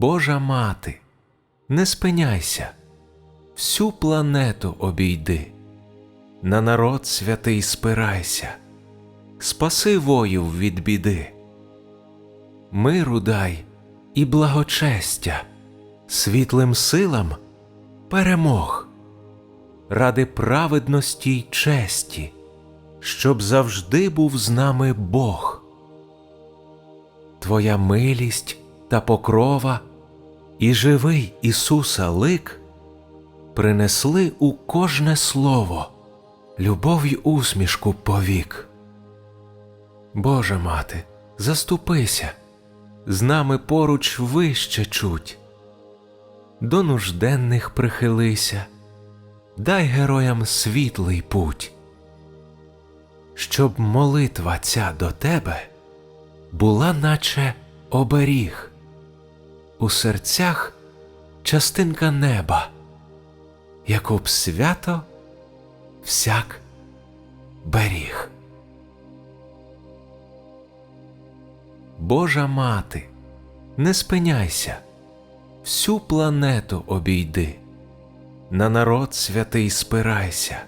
Божа мати, не спиняйся, всю планету обійди, на народ святий спирайся, спаси воїв від біди, миру дай і благочестя, світлим силам перемог, ради праведності й честі, щоб завжди був з нами Бог. Твоя милість та покрова і живий Ісуса лик принесли у кожне слово любов й усмішку повік. Божа мати, заступися, з нами поруч вище чуть, до нужденних прихилися, дай героям світлий путь, щоб молитва ця до тебе була наче оберіг, у серцях частинка неба, яку б свято всяк беріг. Божа мати, не спиняйся, всю планету обійди, на народ святий спирайся,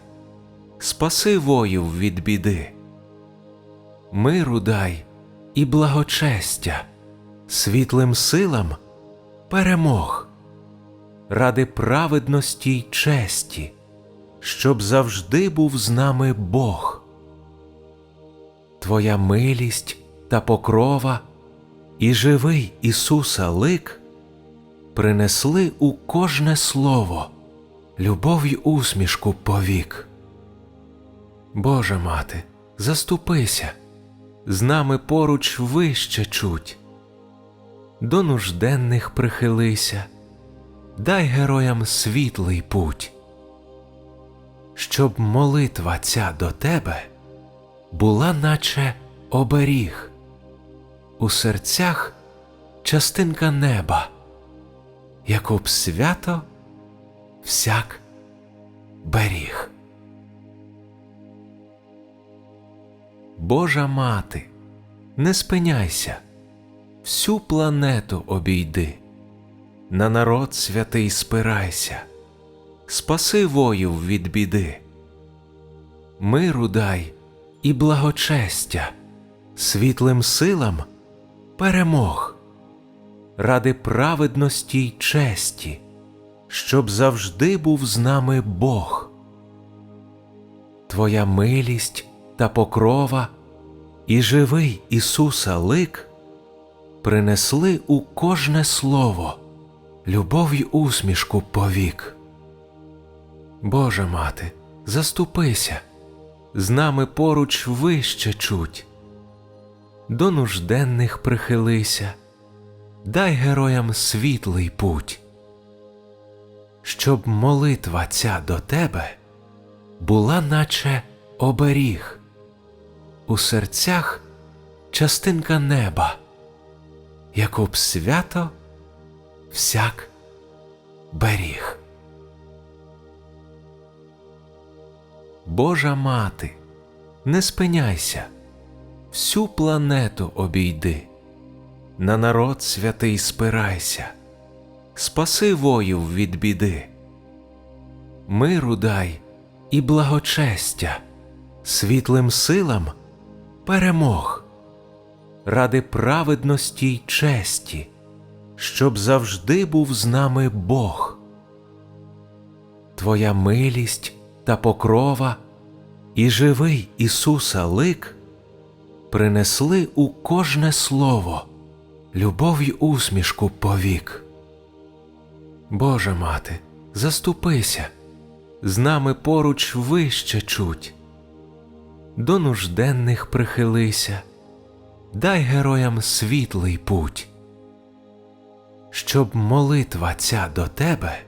спаси воїв від біди, миру дай і благочестя, світлим силам перемог, ради праведності й честі, щоб завжди був з нами Бог. Твоя милість та покрова і живий Ісуса лик принесли у кожне слово любов й усмішку повік. Божа мати, заступися, з нами поруч вище чуть, до нужденних прихилися, дай героям світлий путь, щоб молитва ця до тебе була наче оберіг, у серцях частинка неба, яку б свято всяк беріг. Божа мати, не спиняйся, всю планету обійди, на народ святий спирайся, спаси воїв від біди, миру дай і благочестя, світлим силам перемог, ради праведності й честі, щоб завжди був з нами Бог. Твоя милість та покрова і живий Ісуса лик принесли у кожне слово любов й усмішку повік. Божа мати, заступися, з нами поруч вище чуть, до нужденних прихилися, дай героям світлий путь, щоб молитва ця до тебе була наче оберіг, у серцях частинка неба, яку б свято всяк беріг. Божа мати, не спиняйся, всю планету обійди, на народ святий спирайся, спаси воїв від біди, миру дай і благочестя, світлим силам перемог, ради праведності й честі, щоб завжди був з нами Бог. Твоя милість та покрова і живий Ісуса лик принесли у кожне слово любов й усмішку повік. Божа мати, заступися, з нами поруч вище чуть, до нужденних прихилися, дай героям світлий путь, щоб молитва ця до тебе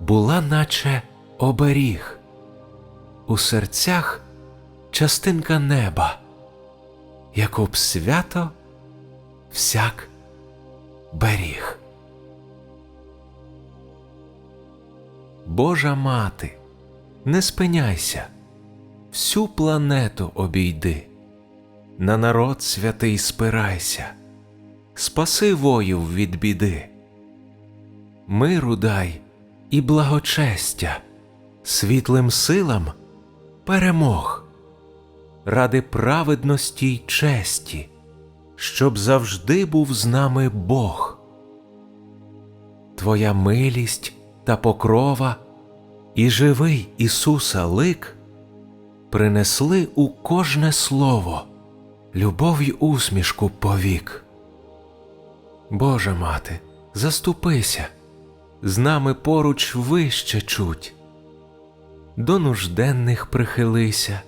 була наче оберіг, у серцях частинка неба, яку б свято всяк беріг. Божа мати, не спиняйся, всю планету обійди, на народ святий спирайся, спаси воїв від біди, миру дай і благочестя, світлим силам перемог, ради праведності й честі, щоб завжди був з нами Бог. Твоя милість та покрова і живий Ісуса лик принесли у кожне слово любов й усмішку повік. Божа мати, заступися, з нами поруч вище чуть, до нужденних прихилися,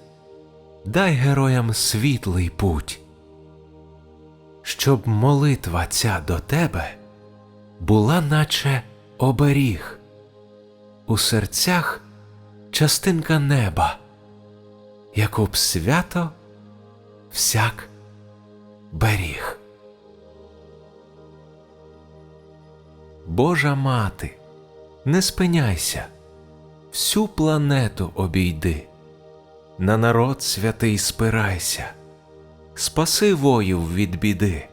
дай героям світлий путь, щоб молитва ця до тебе була, наче оберіг, у серцях частинка неба, яку б свято всяк беріг. Божа мати, не спиняйся, всю планету обійди, на народ святий спирайся, спаси воїв від біди,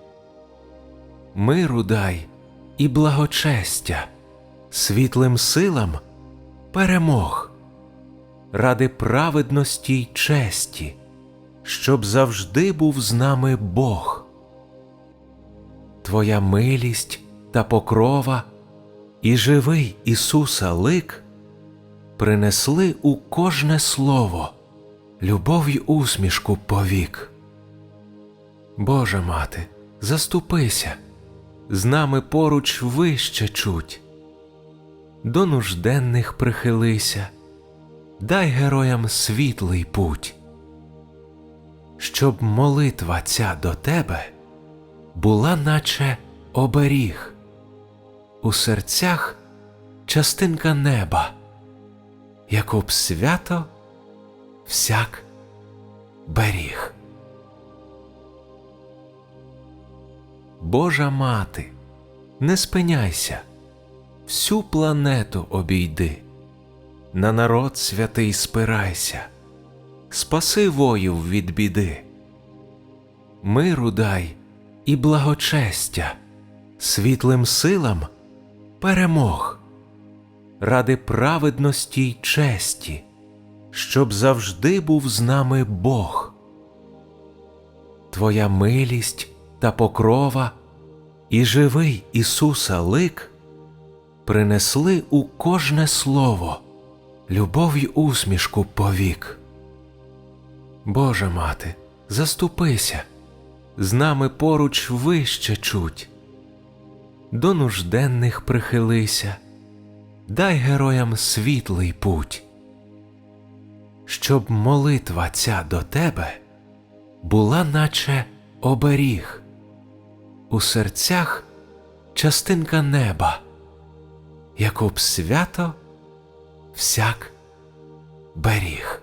миру дай і благочестя, світлим силам перемог, ради праведності й честі, щоб завжди був з нами Бог. Твоя милість та покрова і живий Ісуса лик принесли у кожне слово любов й усмішку повік. Божа мати, заступися, з нами поруч вище чуть, до нужденних прихилися, дай героям світлий путь, щоб молитва ця до тебе була, наче оберіг, у серцях частинка неба, яку б свято всяк беріг. Божа мати, не спиняйся, всю планету обійди, на народ святий спирайся, спаси воїв від біди, миру дай і благочестя, світлим силам перемог, ради праведності й честі, щоб завжди був з нами Бог. Твоя милість та покрова і живий Ісуса лик принесли у кожне слово любов й усмішку повік. Божа мати, заступися, з нами поруч вище чуть, до нужденних прихилися, дай героям світлий путь, щоб молитва ця до тебе була, наче оберіг, у серцях частинка неба, яку б свято всяк беріг.